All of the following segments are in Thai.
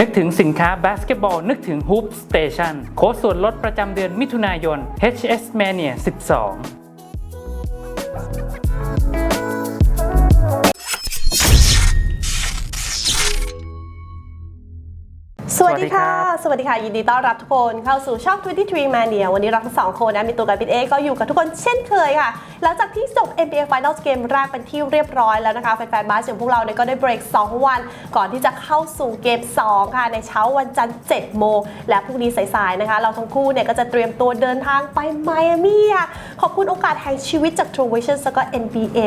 นึกถึงสินค้าบาสเกตบอล นึกถึง Hoop Station โค้ดส่วนลดประจำเดือนมิถุนายน HS Mania 12 วัสดีค่ะ สวัสดีค่ะ ยินดีต้อนรับทุกคนเข้าสู่ช่อง 23 Mania วันนี้เราทั้งสองคนนะ มีตัวกับปิดเอก็อยู่กับทุกคนเช่นเคยค่ะ หลังจากที่จบ NBA Finals เกมแรกเป็นที่เรียบร้อยแล้วนะคะ แฟนๆบาสอย่างพวกเราเนี่ยก็ได้เบรก 2 วัน ก่อนที่จะเข้าสู่เกม 2 ค่ะ ในเช้าวันจันทร์7โมง และพรุ่งนี้สายๆนะคะ เราทั้งคู่เนี่ยก็จะเตรียมตัวเดินทางไปไมอามี่ค่ะขอบคุณโอกาสแห่งชีวิตจาก True Vision แล้วก็ NBA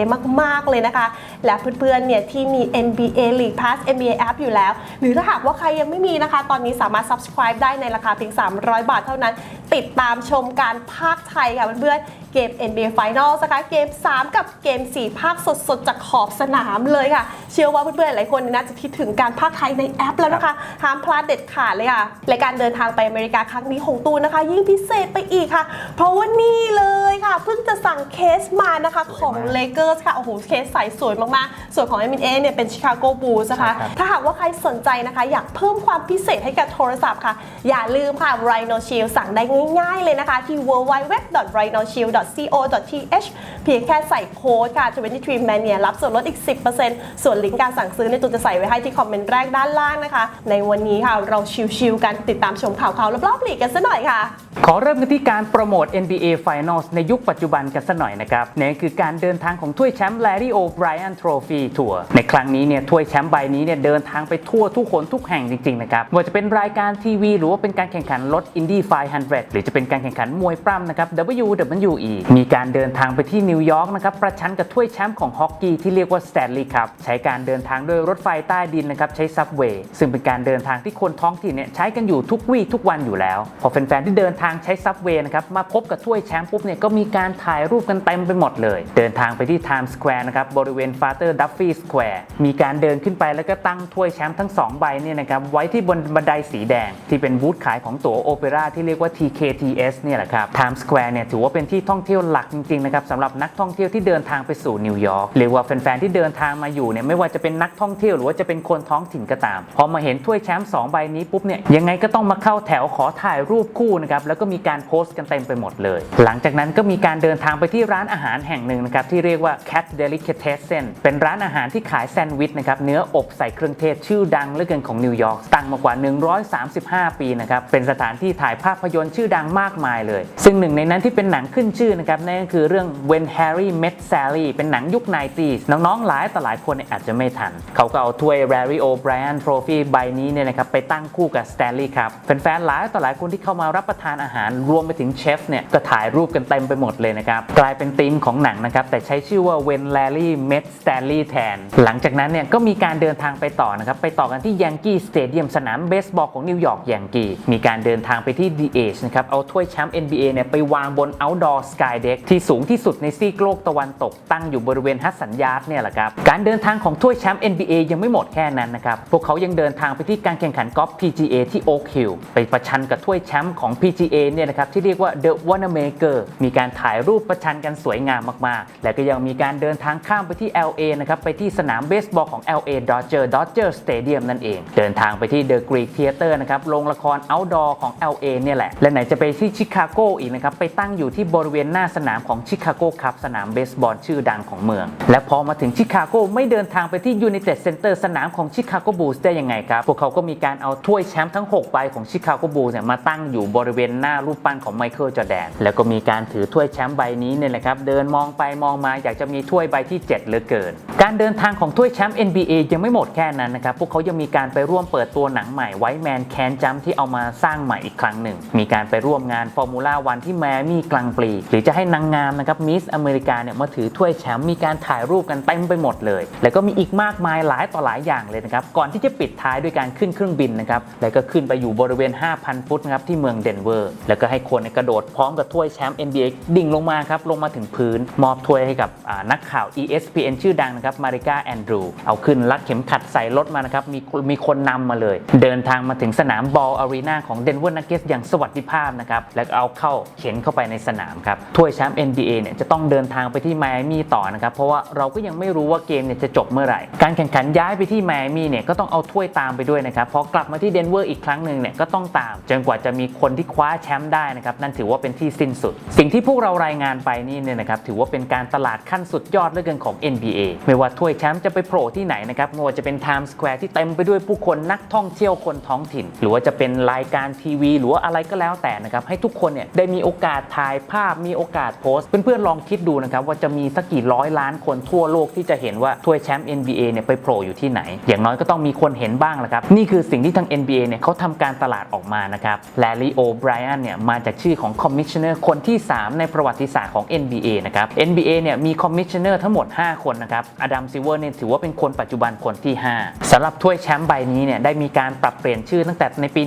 มากๆเลยนะคะ และเพื่อนๆเนี่ยที่มี NBA League Pass NBA App อยู่แล้ว หรือถ้าหากว่าใครยังไม่มีนะคะตอนนี้สามารถ subscribe ได้ในราคาเพียง 300 บาทเท่านั้นติดตามชมการภาคไทยค่ะเพื่อนๆเกม NBA Finals นะคะเกม 3 กับเกม 4 ภาคสดๆ จากขอบสนามเลยค่ะ เชื่อว่าเพื่อนๆหลายคนน่าจะคิดถึงการภาคไทยในแอปแล้วนะคะห้ามพลาดเด็ดขาดเลยค่ะและการเดินทางไปอเมริกาครั้งนี้ของตูนนะคะ ยิ่งพิเศษไปอีกค่ะ เพราะว่านี่เลยค่ะ เพิ่งจะสั่งเคสมานะคะของ Lakers ค่ะโอ้โหเคสใสสวยมากๆ ส่วนของ m อ a เนี่ยเป็น Chicago Bulls นะคะใช่ครับถ้าหากว่าใครสนใจนะคะ อยากเพิ่มความพิเศษให้กับโทรศัพท์ค่ะ อย่าลืมค่ะ Rhino Shield สั่งได้ง่ง่ายๆเลยนะคะที่ www.rhinoshield.co.th เพียงแค่ใส่โค้ดค่ะ 23 mania รับส่วนลดอีก 10%ส่วนลิงก์การสั่งซื้อในยตูนจะใส่ไว้ให้ที่คอมเมนต์แรกด้านล่างนะคะ ในวันนี้ค่ะเราชิวๆกันติดตามชมข่าวๆรอบๆลีกกันซะหน่อยค่ะ ขอเริ่มกันที่การโปรโมท NBA Finals ในยุคปัจจุบันกันสักหน่อยนะครับนั่คือการเดินทางของถ้วยแชมป์ Larry O'Brien Trophy Tour ในครั้งนี้เนี่ยถ้วยแชมป์ใบนี้เนี่ยเดินทางไปทั่วทุกคนทุกแห่งจริงๆนะครับว่าจะเป็นรายการทีวีหรือว่าเป็นการแข่งขันรถ Indy 500หรือจะเป็นการแข่งขันมวยปล้ำนะครับ WWE มีการเดินทางไปที่นิวยอร์กนะครับประชันกับถ้วยแชมป์ของฮอกกี้ที่เรียกว่า Stanley Cup ใช้การเดินทางด้วยรถไฟใต้ดินนะครับใช้ซับเวย์ซึ่งเป็นการเดินทางที่คนท้องถิ่นเนี่ยใช้กันอยู่ทุกวี่ทุกวันอยู่แล้ว พอแฟนๆที่เดินทางใช้ซับเวย์นะครับมาพบกับถ้วยแชมป์ปุ๊บเนี่ยก็มีการถ่ายรูปกันเต็มไปหมดเลย เดินทางไปที่ Times Square นะครับบริเวณ Father Duffy Square มีการเดินขึ้นไปแล้วก็ตั้งถ้วยแชมป์ทั้งสองใบเนี่ยนะครับไว้ที่บนบันไดสีแดง ที่เป็นบูธขายของตั๋วโอเปร่าที่เรียกว่า TKTS เนี่ยแหละครับ Times Square เนี่ยถือว่าเป็นที่ท่องเที่ยวหลักจริงๆนะครับสำหรับนักท่องเที่ยวที่เดินทางไปสู่นิวยอร์กเรียกว่าแฟนๆที่เดินทางมาอยู่เนี่ยไม่ว่าจะเป็นนักท่องเที่ยวหรือว่าจะเป็นคนท้องถิ่นก็ตาม พอมาเห็นถ้วยแชมป์สองใบนี้ปุ๊บเนี่ยยังไงก็ต้องมาเข้าแถวขอถ่ายรูปคู่นะครับแล้วก็มีการโพสต์กันเต็มไปหมดเลย หลังจากนั้นก็มีการเดินทางไปที่ร้านอาหารแห่งหนึ่งนะครับที่เรียกว่า Cat Delicatessen เป็นร้านอาหารที่ขายแซนด์วิชนะครับเนื้ออบใส่เครื่องเทศชื่อดังเลือเกินของนิวยอร์กตั้งมากว่า 135 ปีนะครับเป็นสถานที่ถ่ายภาพยนตร์ชื่อดังมากมายเลย ซึ่งหนึ่งในนั้นที่เป็นหนังขึ้นชื่อนะครับนั่นก็คือเรื่อง When Harry Met Sally เป็นหนังยุค 90s น้องๆ หลายต่อหลายคนเนี่ยอาจจะไม่ทัน เขาก็เอาถ้วย Larry O'Brien Trophy ใบนี้เนี่ยนะครับไปตั้งคู่กับ Stanley ครับแฟนๆ หลายต่อหลายคนที่เข้ามารับประทานอาหารรวมไปถึงเชฟเนี่ยก็ถ่ายรูปกันเต็มไปหมดเลยนะครับกลายเป็นธีมของหนังนะครับแต่ใช้ชื่อว่า When Larry Met Stanley แทน หลังจากนั้นเนี่ยก็มีการเดินทางไปต่อนะครับไปต่อกันที่ Yankee Stadium สนามเบสบอลของนิวยอร์กยังกีมีการเดินทางไปที่ The Age นะครับเอาถ้วยแชมป์ NBA เนี่ยไปวางบน Outdoor Sky Deck ที่สูงที่สุดในซีกโลกตะวันตกตั้งอยู่บริเวณฮัสสันยาร์ดเนี่ยแหละครับการเดินทางของถ้วยแชมป์ NBA ยังไม่หมดแค่นั้นนะครับ พวกเขายังเดินทางไปที่การแข่งขันกอล์ฟ PGA ที่ Oak Hill ไปประชันกับถ้วยแชมป์ของ PGA เนี่ยนะครับที่เรียกว่า The Wanamaker มีการถ่ายรูปประชันกันสวยงามมากๆ และก็ยังมีการเดินทางข้ามไปที่ LA นะครับไปที่สนามเบสบอลของ LA Dodger Dodger Stadium นั่นเอง เดินทางไปที่ The Greek Theater นะครับโรงละคร outdoor ของ LA เนี่ยแหละและไหนจะไปที่ชิคาโกอีกนะครับไปตั้งอยู่ที่บริเวณหน้าสนามของชิคาโกคัพสนามเบสบอลชื่อดังของเมือง และพอมาถึงชิคาโกไม่เดินทางไปที่ United Center สนามของชิคาโกบูลส์ได้ยังไงครับ พวกเขาก็มีการเอาถ้วยแชมป์ทั้ง 6 ใบของชิคาโกบูลส์เนี่ยมาตั้งอยู่บริเวณหน้ารูปปั้นของไมเคิลจอแดนแล้วก็มีการถือถ้วยแชมป์ใบนี้เนี่ยแหละครับเดินมองไปมองมาอยากจะมีถ้วยใบที่ 7เหลือเกิน การเดินทางของถ้วยแชมป์ NBA ยังไม่หมดแค่นั้นนะครับพวกเขายังมีการไปร่วมเปิดตัวหนังใหม่ไวท์แมนแคนจัมที่เอามาสร้างใหม่อีกครั้งหนึ่ง มีการไปร่วมงานฟอร์มูล่าวันที่แมมี่กลางปีหรือจะให้นางงามนะครับมิสออเมริกาเนี่ยมาถือถ้วยแชมป์มีการถ่ายรูปกันเต็มไปหมดเลย แล้วก็มีอีกมากมายหลายต่อหลายอย่างเลยนะครับก่อนที่จะปิดท้ายด้วยการขึ้นเครื่องบินนะครับแล้วก็ขึ้นไปอยู่บริเวณ 5,000 ฟุตนะครับที่เมืองเดนเวอร์ แล้วก็ให้คนกระโดดพร้อมกับถ้วยแชมป์ NBA ดิ่งลงมาครับลงมาถึงพื้น มอบถ้วยให้กับนักข่าว ESPN ชื่อดังนะครับมาริกาแอนดรูเอาขึ้นรัดเข็มขัดใส่รถมานะครับมีมีคนนำมาเลย เดินทางมาถึงสนามบอลอารีนาของเดนเวอร์นักเก็ตอย่างสวัสดิภาพนะครับแล้วเอาเข้าเข็นเข้าไปในสนามครับถ้วยแชมป์ NBA เนี่ยจะต้องเดินทางไปที่ไมอามี่ต่อนะครับ เพราะว่าเราก็ยังไม่รู้ว่าเกมเนี่ยจะจบเมื่อไหร่ การแข่งขันย้ายไปที่ไมอามี่เนี่ยก็ต้องเอาถ้วยตามไปด้วยนะครับพอกลับมาที่เดนเวอร์อีกครั้งหนึ่งเนี่ยก็ต้องตามจนกว่าจะมีคนที่คว้าแชมป์ได้นะครับนั่นถือว่าเป็นที่สิ้นสุด สิ่งที่พวกเรารายงานไปนี่เนี่ยนะครับถือว่าเป็นการตลาดขั้นสุดยอดเหลือเกินของ NBA ไม่ว่าถ้วยแชมป์จะไปโผล่ที่ไหนนะครับไม่ว่าจะเป็น Times Square ที่เต็มไปด้วยผู้คนนักท่องเที่ยวคนท้องถิ่น หรือว่าจะเป็นรายการทีวี หรือว่าอะไรก็แล้วแต่นะครับให้ทุกคนเนี่ยได้มีโอกาสถ่ายภาพมีโอกาสโพสต์เพื่อนๆลองคิดดูนะครับว่าจะมีสักกี่ร้อยล้านคนทั่วโลกที่จะเห็นว่าถ้วยแชมป์ NBA เนี่ยไปโผล่อยู่ที่ไหน อย่างน้อยก็ต้องมีคนเห็นบ้างแหละครับ นี่คือสิ่งที่ทาง NBA เนี่ยเขาทำการตลาดออกมานะครับแลลีโอไบรอันเนี่ยมาจากชื่อของคอมมิชเนอร์คนที่ 3 ในประวัติศาสตร์ของ NBA นะครับ NBA เนี่ยมีคอมมิชเนอร์ทั้งหมด 5 คนนะครับอดัมซิเวอร์เนี่ยถือว่าเป็นคนปัจจุบันคนที่ 5สำหรับถ้วยแชมป์ใบนี้เนี่ยได้มีการปรับเปลี่ยนชื่อตั้งแต่ในปี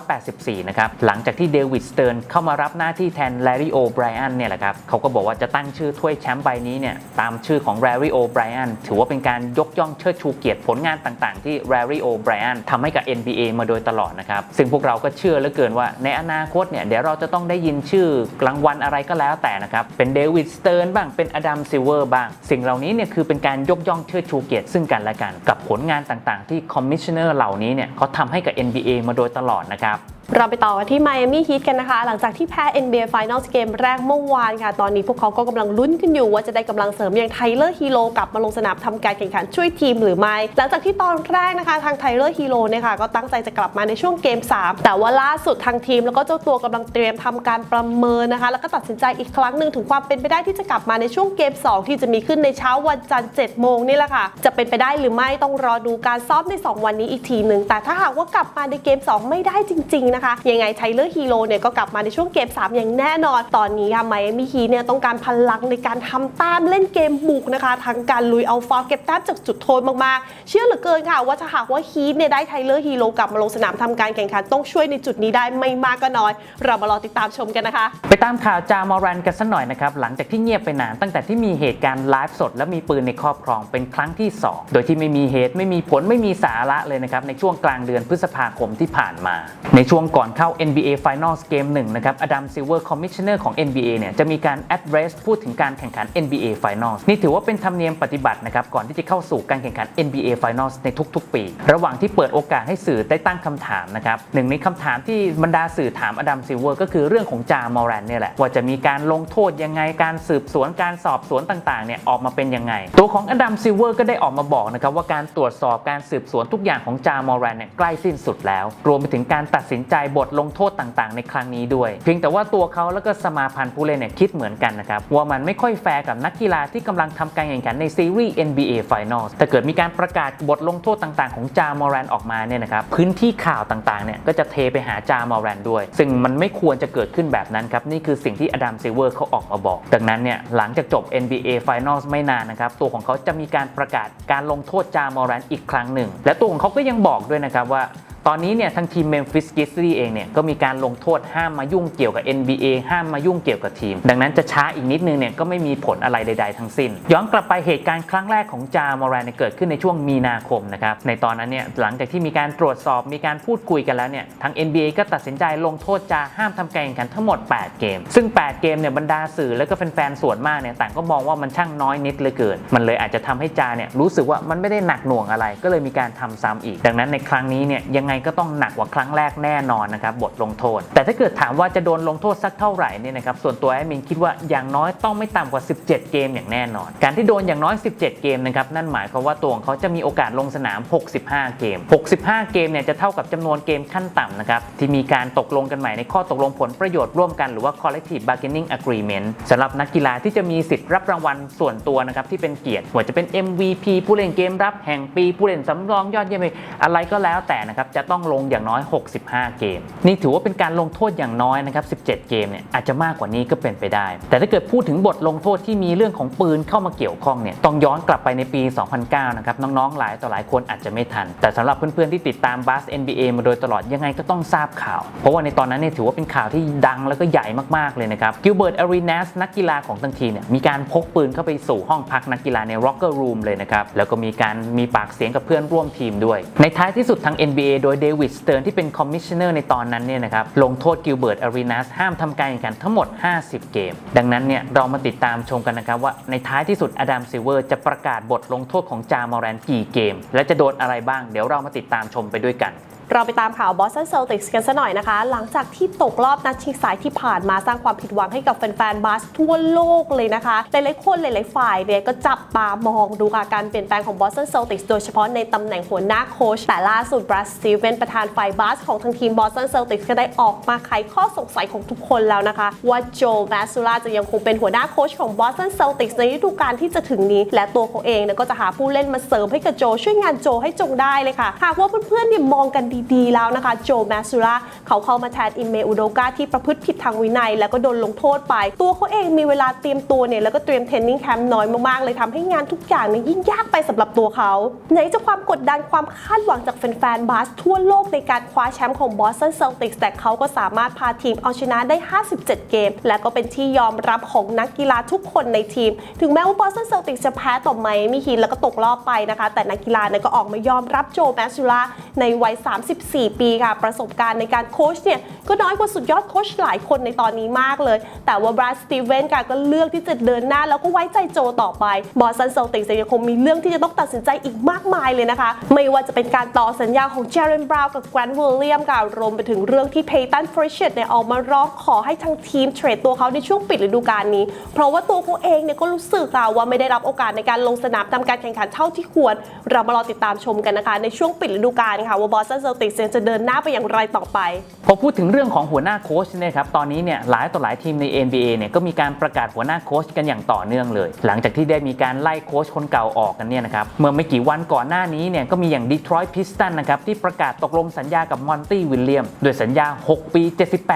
1984 นะครับหลังจากที่เดวิดสเติร์นเข้ามารับหน้าที่แทนแลรีโอไบรอันเนี่ยแหละครับเขาก็บอกว่าจะตั้งั้งชื่อถ้วยแชมป์ใบนี้เนี่ยตามชื่อของแลรี่โอไบรอันถือว่าเป็นการยกย่องเชิดชูเกียรติผลงานต่างๆ ที่แลรี่โอไบรอันทำให้กับ NBA มาโดยตลอดนะครับ ซึ่งพวกเราก็เชื่อเหลือเกินว่า ในอนาคตเนี่ยเดี๋ยวเราจะต้องได้ยินชื่อรางวัลอะไรก็แล้วแต่นะครับ เป็นเดวิดสเติร์นบ้างเป็นอดัมซิเวอร์บ้าง สิ่งเหล่านี้เนี่ยคือเป็นการยกย่องเชิดชูเกียรติซึ่งกันและกันกับผลงานต่างๆ ที่คอมมิชเนอร์เหล่านี้เนี่ยเขาทำให้กับ NBA มาโดยตลอดนะครับ เราไปต่อกันที่ Miami Heat กันนะคะ หลังจากที่แพ้ NBA Finals เกมแรกเมื่อวานค่ะ ตอนนี้พวกเขาก็กำลังลุ้นกันอยู่ ว่าจะได้กำลังเสริมอย่างไทเลอร์ฮีโร่กลับมาลงสนามทำการแข่งขันช่วยทีมหรือไม่ หลังจากที่ตอนแรกนะคะ ทางไทเลอร์ฮีโร่เนี่ยค่ะก็ตั้งใจจะกลับมาในช่วงเกม 3 แต่ว่าล่าสุดทางทีม แล้วก็เจ้าตัวกำลังเตรียมทำการประเมินนะคะ แล้วก็ตัดสินใจอีกครั้งหนึ่งถึงความเป็นไปได้ที่จะกลับมาในช่วงเกม 2 ที่จะมีขึ้นในเช้าวันจันทร์7โมงนี่แหละค่ะจะเป็นไปได้หรือไม่ต้องรอดูการซ้อมใน 2 วันนี้อีกทีหนึ่งแต่ถ้าหากว่ากลับมาในเกม 2 ไม่ได้จริงๆนะคะ ยังไงไทเลอร์ฮีโร่เนี่ยก็กลับมาในช่วงเกม 3 อย่างแน่นอน ตอนนี้ค่ะไมอามี่ฮีเนี่ยต้องการพลังในการทำแต้มเล่นเกมบุกนะคะ ทั้งการลุยเอาฟาวเก็บแต้มจากจุดโทษมากๆ เชื่อเหลือเกินค่ะ ว่าถ้าหากว่าฮีทเนี่ยได้ไทเลอร์ฮีโร่กลับมาลงสนามทำการแข่งขันต้องช่วยในจุดนี้ได้ไม่มากก็น้อย เรามารอติดตามชมกันนะคะ ไปตามข่าวจามอรันกันสักหน่อยนะครับหลังจากที่เงียบไปนานตั้งแต่ที่มีเหตุการณ์ไลฟ์สด และมีปืนในครอบครองเป็นครั้งที่ 2 โดยที่ไม่มีเหตุไม่มีผลไม่มีสาระเลยนะครับในช่วงกลางเดือนพฤษภาคมที่ผ่านมา ในช่วงก่อนเข้า NBA Finals เกม1นะครับอดัมซิลเวอร์คอมมิชเนอร์ของ NBA เนี่ยจะมีการ address พูดถึงการแข่งขัน NBA Finals นี่ถือว่าเป็นธรรมเนียมปฏิบัตินะครับก่อนที่จะเข้าสู่การแข่งขัน NBA Finals ในทุกๆ ปี ระหว่างที่เปิดโอกาสให้สื่อได้ตั้งคำถามนะครับหนึ่งในคำถามที่บรรดาสื่อถามอดัมซิลเวอร์ก็คือเรื่องของจามอรันเนี่ยแหละว่าจะมีการลงโทษยังไงการสืบสวนการสอบสวนต่างๆเนี่ยออกมาเป็นยังไง ตัวของอดัมซิลเวอร์ก็ได้ออกมาบอกนะครับว่าการตรวจสอบการสืบสวนทุกอย่างของจามอรันเนี่ยใกล้สิ้นสุดแล้ว รวมไปถึงการตัดสินใจบทลงโทษต่างๆ ในครั้งนี้ด้วย เพียงแต่ว่าตัวเขาแล้วก็สมาพันธ์ผู้เล่นเนี่ยคิดเหมือนกันนะครับ ว่ามันไม่ค่อยแฟร์กับนักกีฬาที่กำลังทำการแข่งขันในซีรีส์ NBA Finals ถ้าเกิดมีการประกาศบทลงโทษต่างๆ ของจามอรันออกมาเนี่ยนะครับพื้นที่ข่าวต่างๆเนี่ยก็จะเทไปหาจามอรันด้วย ซึ่งมันไม่ควรจะเกิดขึ้นแบบนั้นครับนี่คือสิ่งที่อดัมซิเวอร์เขาออกมาบอกดังนั้นเนี่ยหลังจากจบ NBA Finals ไม่นานนะครับตัวของเขาจะมีการประกาศการลงโทษจามอรันอีกครั้งหนึ่ง และตัวของเขาก็ยังบอกด้วยนะครับว่า ตอนนี้เนี่ยทางทีม Memphis Grizzlies เองเนี่ยก็มีการลงโทษห้ามมายุ่งเกี่ยวกับ NBA ห้ามมายุ่งเกี่ยวกับทีม ดังนั้นจะช้าอีกนิดนึงเนี่ยก็ไม่มีผลอะไรใด ๆ ทั้งสิ้น ย้อนกลับไปเหตุการณ์ครั้งแรกของจามอรานเนี่ยเกิดขึ้นในช่วงมีนาคมนะครับในตอนนั้นเนี่ยหลังจากที่มีการตรวจสอบมีการพูดคุยกันแล้วเนี่ยทาง NBA ก็ตัดสินใจลงโทษจาห้ามทำการแข่งขันทั้งหมด 8 เกม ซึ่ง 8 เกมเนี่ยบรรดาสื่อแล้วก็แฟนๆส่วนมากเนี่ยต่างก็มองว่ามันช่างน้อยนิดเลือเกิน มันเลยอาจจะทำให้จาเนี่ยรู้สึกว่ามันไม่ได้หนักหน่วงอะไร ก็เลยมีการทำซ้ำอีก ดังนั้นในครั้งนี้เนี่ยยังไงก็ต้องหนักกว่าครั้งแรกแน่นอนนะครับบทลงโทษ แต่ถ้าเกิดถามว่าจะโดนลงโทษสักเท่าไหร่เนี่ยนะครับส่วนตัวแอดมินคิดว่าอย่างน้อยต้องไม่ต่ำกว่า 17 เกมอย่างแน่นอน การที่โดนอย่างน้อย 17 เกมนะครับนั่นหมายความว่าตัวของเขาจะมีโอกาสลงสนาม 65 เกม 65 เกมเนี่ยจะเท่ากับจำนวนเกมขั้นต่ำนะครับที่มีการตกลงกันใหม่ในข้อตกลงผลประโยชน์ร่วมกันหรือว่า collective bargaining agreement สำหรับนักกีฬาที่จะมีสิทธิ์รับรางวัลส่วนตัวนะครับที่เป็นเกียรติว่าจะเป็น MVP ผู้เล่นเกมรับแห่งปีผู้เล่นสำรองยอดเยี่ยมอะไรก็แล้วแต่นะครับจะะต้องลงอย่างน้อย 65 เกม นี่ถือว่าเป็นการลงโทษอย่างน้อยนะครับ 17 เกมเนี่ยอาจจะมากกว่านี้ก็เป็นไปได้ แต่ถ้าเกิดพูดถึงบทลงโทษที่มีเรื่องของปืนเข้ามาเกี่ยวข้องเนี่ยต้องย้อนกลับไปในปี 2009 นะครับน้องๆหลายต่อหลายคนอาจจะไม่ทัน แต่สำหรับเพื่อนๆที่ติดตามบาส NBA มาโดยตลอดยังไงก็ต้องทราบข่าว เพราะว่าในตอนนั้นเนี่ยถือว่าเป็นข่าวที่ดังแล้วก็ใหญ่มากๆเลยนะครับกิลเบิร์ตอารีนัสนักกีฬาของทั้งทีเนี่ยมีการพกปืนเข้าไปสู่ห้องพักนักกีฬาใน locker room เลยนะครับแล้วก็มีการมีปากเสียงกับเพื่อนร่วมทีมด้วย ในท้ายที่สุดทาง NBA โดยยเดวิดสเติร์นที่เป็นคอมมิชชเนอร์ในตอนนั้นเนี่ยนะครับลงโทษกิลเบิร์ตอารีนัสห้ามทำการแข่งขันทั้งหมด 50 เกม ดังนั้นเนี่ยเรามาติดตามชมกันนะครับว่าในท้ายที่สุดอดัมซิเวอร์จะประกาศบทลงโทษของจามอแรนกี่เกม และจะโดนอะไรบ้าง เดี๋ยวเรามาติดตามชมไปด้วยกัน เราไปตามข่าวบอสตันเซลติกส์กันซะหน่อยนะคะ หลังจากที่ตกรอบนัดชิงสายที่ผ่านมาสร้างความผิดหวังให้กับแฟนๆบาสทั่วโลกเลยนะคะ หลายๆคนหลายๆฝ่ายเนี่ยก็จับตามองดูการเปลี่ยนแปลงของบอสตันเซลติกส์โดยเฉพาะในตำแหน่งหัวหน้าโค้ชแต่ล่าสุดบรัสสตีเวนประธานฝ่ายบาสของทางทีมบอสตันเซลติกส์ก็ได้ออกมาไขข้อสงสัยของทุกคนแล้วนะคะ ว่าโจแมสซูราจะยังคงเป็นหัวหน้าโค้ชของบอสตันเซลติกส์ในฤดูกาลที่จะถึงนี้ และตัวเขาเองเนี่ยก็จะหาผู้เล่นมาเสริมให้กับโจช่วยงานโจให้จงได้เลยค่ะหากว่าเพื่อนๆเนี่ยมองกันดีๆ แล้วนะคะโจแมสซูราเขาเข้ามาแทนอิเมอุโดกาที่ประพฤติผิดทางวินัย แล้วก็โดนลงโทษไป ตัวเขาเองมีเวลาเตรียมตัวเนี่ยแล้วก็เตรียมเทรนนิ่งแคมป์น้อยมากๆ เลยทำให้งานทุกอย่างเนี่ยยิ่งยากไปสำหรับตัวเขาไหนจะความกดดันความคาดหวังจากแฟนๆบาสทั่วโลกในการคว้าแชมป์ของบอสตันเซลติกส์แต่เขาก็สามารถพาทีมเอาชนะได้ 57 เกม และก็เป็นที่ยอมรับของนักกีฬาทุกคนในทีม ถึงแม้ว่าบอสตันเซลติกส์จะแพ้ต่อไมมี่ฮีทแล้วก็ตกรอบไปนะคะ แต่นักกีฬาเนี่ยก็ออกมายอมรับโจแมสซูล่าในวัย34 ปีค่ะ ประสบการณ์ในการโค้ชเนี่ยก็น้อยกว่าสุดยอดโค้ชหลายคนในตอนนี้มากเลย แต่ว่าบรัสสตีเวนค่ะก็เลือกที่จะเดินหน้า แล้วก็ไว้ใจโจต่อไปบอสันเซลติกส์ยังคงมีเรื่องที่จะต้องตัดสินใจอีกมากมายเลยนะคะ ไม่ว่าจะเป็นการต่อสัญญาของเจเรนบราวน์กับแกรนท์วิลเลียมค่ะรวมไปถึงเรื่องที่เพย์ตันฟริชเชตเนี่ยออกมาร้องขอให้ทางทีมเทรดตัวเขาในช่วงปิดฤดูกาลนี้ เพราะว่าตัวเขาเองเนี่ยก็รู้สึกค่ะว่าไม่ได้รับโอกาสในการลงสนามทำการแข่งขันเท่าที่ควร เรามารอติดตามชมกันนะคะ ในช่วงปิดฤดูกาลค่ะว่าบอสันเซลติกส์จะเดินหน้าไปอย่างไรต่อไป พอพูดถึงเรื่องของหัวหน้าโค้ชเนี่ยครับตอนนี้เนี่ยหลายต่อหลายทีมใน NBA เนี่ยก็มีการประกาศหัวหน้าโค้ชกันอย่างต่อเนื่องเลย หลังจากที่ได้มีการไล่โค้ชคนเก่าออกกันเนี่ยนะครับเมื่อไม่กี่วันก่อนหน้านี้เนี่ยก็มีอย่าง Detroit Pistons นะครับที่ประกาศตกลงสัญญากับมอนตี้วิลเลียมด้วยสัญญา 6 ปี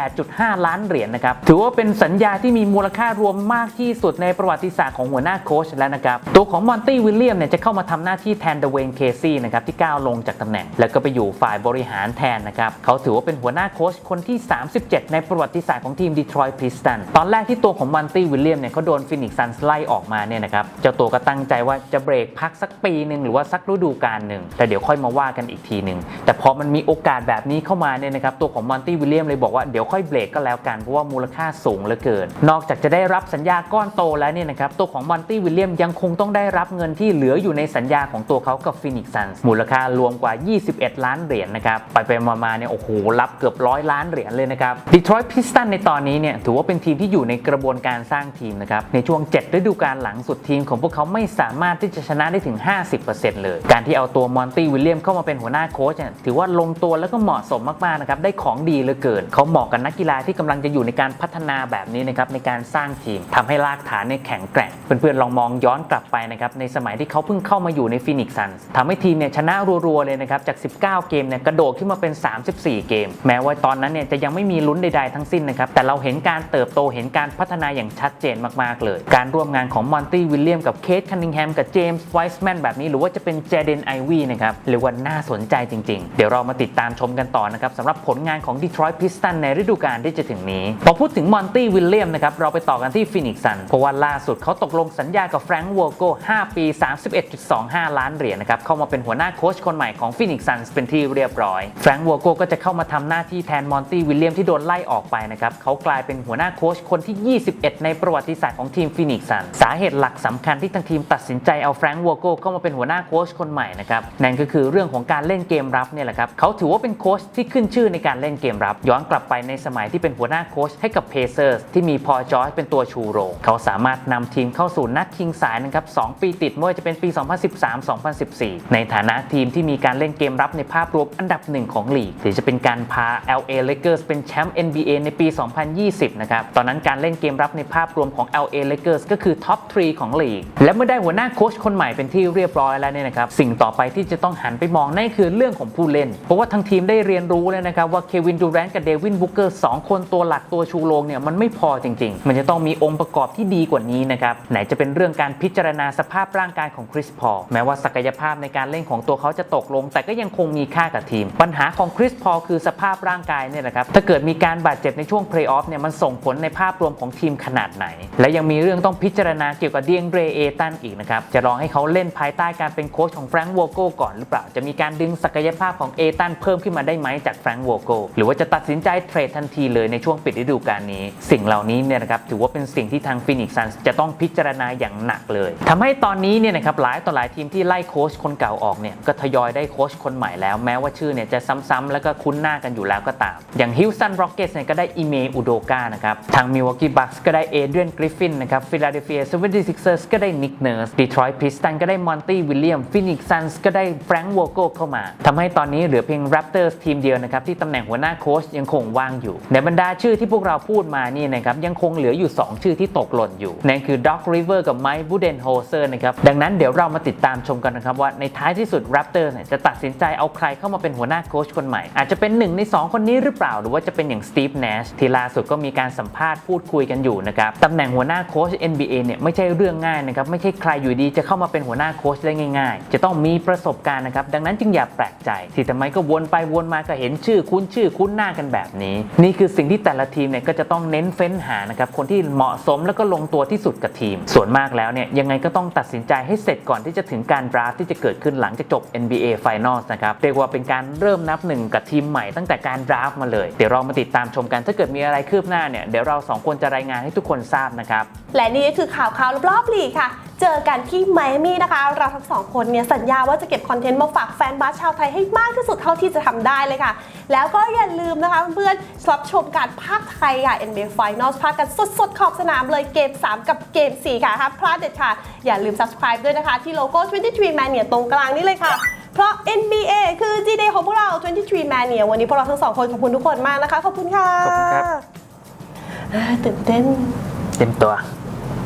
78.5 ล้านเหรียญนะครับถือว่าเป็นสัญญาที่มีมูลค่ารวมมากที่สุดในประวัติศาสตร์ของหัวหน้าโค้ชแล้วนะครับตัวของมอนตี้วิลเลียมเนี่ยจะเข้ามาทำหน้าที่แทนเดเวนเคซี่นะครับที่ก้าวลงจากตำแหน่ง แล้วก็ไปอยู่ฝ่ายบริหารแทนนะครับ เขาถือว่าเป็นหัวหน้าโค้ชคนที่ 37 ในประวัติศาสตร์ของทีม Detroit Pistons ตอนแรกที่ตัวของมันตี้วิลเลียมเนี่ยเขาโดนฟินิกซ์ซันไล่ออกมาเนี่ยนะครับเจ้าตัวก็ตั้งใจว่าจะเบรกพักสักปีหนึ่งหรือว่าสักฤดูกาลหนึ่งแต่เดี๋ยวค่อยมาว่ากันอีกทีหนึ่งแต่พอมันมีโอกาสแบบนี้เข้ามาเนี่ยนะครับตัวของมันตี้วิลเลียมเลยบอกว่าเดี๋ยวค่อยเบรกก็แล้วกันเพราะว่ามูลค่าสูงเหลือเกิน นอกจากจะได้รับสัญญาก้อนโตแล้วเนี่ยนะครับตัวของมันตี้วิลเลียมยังคงต้องได้รับเงินที่เหลืออยู่ในสัญญาของตัวเขากับฟินิกซ์ซันมูลค่ารวมกว่า 21 ล้านเหรียญนะครับ ไปไปมาๆเนี่ยโอ้โหรับเกือบร้อยล้านเหรียญเลยนะครับดีทรอยต์พิสตันในตอนนี้เนี่ยถือว่าเป็นทีมที่อยู่ในกระบวนการสร้างทีมนะครับ ในช่วง 7 ฤดูกาลหลังสุดทีมของพวกเขาไม่สามารถที่จะชนะได้ถึง 50%เลย การที่เอาตัวมอนตี้วิลเลียมเข้ามาเป็นหัวหน้าโค้ชเนี่ยถือว่าลงตัวแล้วก็เหมาะสมมากๆนะครับได้ของดีเหลือเกิน เขาเหมาะกับนักกีฬาที่กำลังจะอยู่ในการพัฒนาแบบนี้นะครับในการสร้างทีมทำให้รากฐานเนี่ยแข็งแกร่งเพื่อนๆลองมองย้อนกลับไปนะครับในสมัยที่เขาเพิ่งเข้ามาอยู่ในฟินิกซ์ซันส์ทำให้ทีมเนี่ยชนะรัวๆเลยนะครับจาก 19 เกมเนี่ยกระโดดขึ้นมาเป็น 34 เกม แม้ว่าตอนนั้นเนี่ยจะยังไม่มีลุ้นใดๆทั้งสิ้นนะครับ แต่เราเห็นการเติบโตเห็นการพัฒนาอย่างชัดเจนมากๆเลย การร่วมงานของมอนตี้วิลเลียมกับเคทคันนิงแฮมกับเจมส์ไวส์แมนแบบนี้ หรือว่าจะเป็นเจเดนไอวีนะครับเรียกว่าน่าสนใจจริง ๆ เดี๋ยวเรามาติดตามชมกันต่อนะครับสำหรับผลงานของ Detroit Pistons ในฤดูกาลที่จะถึงนี้พอพูดถึงมอนตี้วิลเลียมนะครับเราไปต่อกันที่ฟินิกซันเพราะว่าล่าสุดเขาตกลงสัญญากับแฟรงค์วอร์โก5ปี 31.25 ล้านเหรียญนะครับเข้ามาเป็นหัวหน้าโค้ชคนใหม่ของฟินิกซันเป็นที่เรียบร้อยแฟรงค์วอร์โกก็จะเข้ามาทำหน้าที่แทนมอนตี้วิลเลียมที่โดนไล่ออกไปนะครับเขากลายเป็นหัวหน้าโค้ชคนที่ 21 ในประวัติศาสตร์ของทีมฟินิกซ์ซันสาเหตุหลักสำคัญที่ทางทีมตัดสินใจเอาแฟรงค์วอร์โกเข้ามาเป็นหัวหน้าโค้ชคนใหม่นะครับนั่นก็คือเรื่องของการเล่นเกมรับเนี่ยแหละครับเขาถือว่าเป็นโค้ชที่ขึ้นชื่อในการเล่นเกมรับ ย้อนกลับไปในสมัยที่เป็นหัวหน้าโค้ชให้กับเพเซอร์สที่มีพอจอร์จเป็นตัวชูโรงเขาสามารถนำทีมเข้าสู่นัดชิงสายนะครับ2ปีติดไม่ว่าจะเป็นปี 2013-2014 ในฐานะทีมที่มีการเล่นเกมรับในภาพรวมอันันดับหนึ่งของลีกหรือจะเป็นการพา LA Lakers เป็นแชมป์ NBA ในปี 2020 นะครับ ตอนนั้นการเล่นเกมรับในภาพรวมของ LA Lakers ก็คือท็อป 3 ของลีก และเมื่อได้หัวหน้าโค้ชคนใหม่เป็นที่เรียบร้อยแล้วเนี่ยนะครับ สิ่งต่อไปที่จะต้องหันไปมองนั่นคือเรื่องของผู้เล่น เพราะว่าทั้งทีมได้เรียนรู้แล้วนะครับว่าเควินดูแรนต์กับเดวินบุกเกอร์สองคนตัวหลักตัวชูโรงเนี่ยมันไม่พอจริง ๆ มันจะต้องมีองค์ประกอบที่ดีกว่านี้นะครับไหนจะเป็นเรื่องการพิจารณาสภาพร่างกายของคริสพอลแม้ว่าศักยภาพในการเล่นของตัวเขาจะตกลง แต่ก็ยังคงมีค่ากับทีทีม ปัญหาของคริสพอลคือสภาพร่างกายเนี่ยนะครับถ้าเกิดมีการบาดเจ็บในช่วงเพลย์ออฟเนี่ยมันส่งผลในภาพรวมของทีมขนาดไหน และยังมีเรื่องต้องพิจารณาเกี่ยวกับเดียงเรเอตันอีกนะครับจะลองให้เขาเล่นภายใต้การเป็นโค้ชของแฟรงค์วอโก้ก่อนหรือเปล่า จะมีการดึงศักยภาพของเอตันเพิ่มขึ้นมาได้ไหมจากแฟรงค์วอโก้หรือว่าจะตัดสินใจเทรดทันทีเลยในช่วงปิดฤดูกาลนี้ สิ่งเหล่านี้เนี่ยนะครับถือว่าเป็นสิ่งที่ทางฟินิกซ์ซันจะต้องพิจารณาอย่างหนักเลยทำให้ตอนนี้เนี่ยนะครับหลายต่อหลายทีมที่ไล่โค้ชคนเก่าออกเนี่ยก็ทยอยได้โค้ชคนใหม่แล้วแม้ว่าชือเนี่ยจะซ้ำๆแล้วก็คุ้นหน้ากันอยู่แล้วก็ตาม อย่างฮิลสันร็อกเก็ตเนี่ยก็ได้อีเมอุโดกานะครับทางมิวอกกี้บัคส์ก็ได้เอเดรียนกริฟฟินนะครับฟิลาเดลเฟียเซเวนตี้ซิกเซอร์สก็ได้นิกเนอร์สดีทรอยต์พิสตันก็ได้มอนตี้วิลเลียมฟินิกซันส์ก็ได้แฟรงค์วอโก้เข้ามาทำให้ตอนนี้เหลือเพียงแรปเตอร์สทีมเดียวนะครับที่ตำแหน่งหัวหน้าโค้ชยังคงว่างอยู่ในบรรดาชื่อที่พวกเราพูดมานี่นะครับยังคงเหลืออยู่ 2 ชื่อที่ตกหล่นอยู่นั่นคือด็อกริเวอร์กับไมค์บูเดนโฮเซอร์นะครับดังนั้นเดี๋ยวเรามาติดตามชมกันนะครับว่าในท้ายที่สุดแรปเตอร์จะตัดสินใจเอาใครเข้ามาเป็นหัวหน้าโค้ชคนใหม่ อาจจะเป็นหนึ่งใน 2 คนนี้หรือเปล่า หรือว่าจะเป็นอย่างสตีฟเนชที่ล่าสุดก็มีการสัมภาษณ์พูดคุยกันอยู่นะครับตำแหน่งหัวหน้าโค้ช NBA เนี่ยไม่ใช่เรื่องง่ายนะครับไม่ใช่ใครอยู่ดีจะเข้ามาเป็นหัวหน้าโค้ชได้ง่ายๆ จะต้องมีประสบการณ์นะครับดังนั้นจึงอย่าแปลกใจ ที่ทำไมก็วนไปวนมาก็เห็นชื่อคุ้นชื่อคุ้นหน้ากันแบบนี้ นี่คือสิ่งที่แต่ละทีมเนี่ยก็จะต้องเน้นเฟ้นหานะครับคนที่เหมาะสมแล้วก็ลงตัวที่สุดกับทีม ส่วนมากแล้วเนี่ยยังไงก็ต้องตัดสินใจให้เสร็จก่อนที่จะถึงการดราฟที่จะเกิดขึ้นหลังจากจบ NBA Finals นะครับเรียกว่าเป็นการเริ่มนับหนึ่งกับทีมใหม่ตั้งแต่การดราฟมาเลย เดี๋ยวเรามาติดตามชมกันถ้าเกิดมีอะไรคืบหน้าเนี่ยเดี๋ยวเราสองคนจะรายงานให้ทุกคนทราบนะครับและนี่ก็คือข่าวข่าวรอบๆลีกค่ะ เจอกันที่ไมอามี่นะคะ เราทั้งสองคนเนี่ยสัญญาว่าจะเก็บคอนเทนต์มาฝากแฟนบาสชาวไทยให้มากที่สุดเท่าที่จะทำได้เลยค่ะ แล้วก็อย่าลืมนะคะเพื่อนๆรับชมการภาคไทยค่ะ NBA Finals ภาคกันสดๆ ขอบสนามเลยเกม 3 กับเกม 4 ค่ะห้ามพลาดเด็ดขาดอย่าลืม subscribe ด้วยนะคะ ที่โลโก้ 23 Mania ตรงกลางนี่เลยค่ะ เพราะ NBA คือ G-Day ของพวกเรา 23 Mania วันนี้พวกเราทั้งสองคนขอบคุณทุกคนมากนะคะ ขอบคุณค่ะ ขอบคุณครับอ่าตื่นเต้น เต็มตัวเ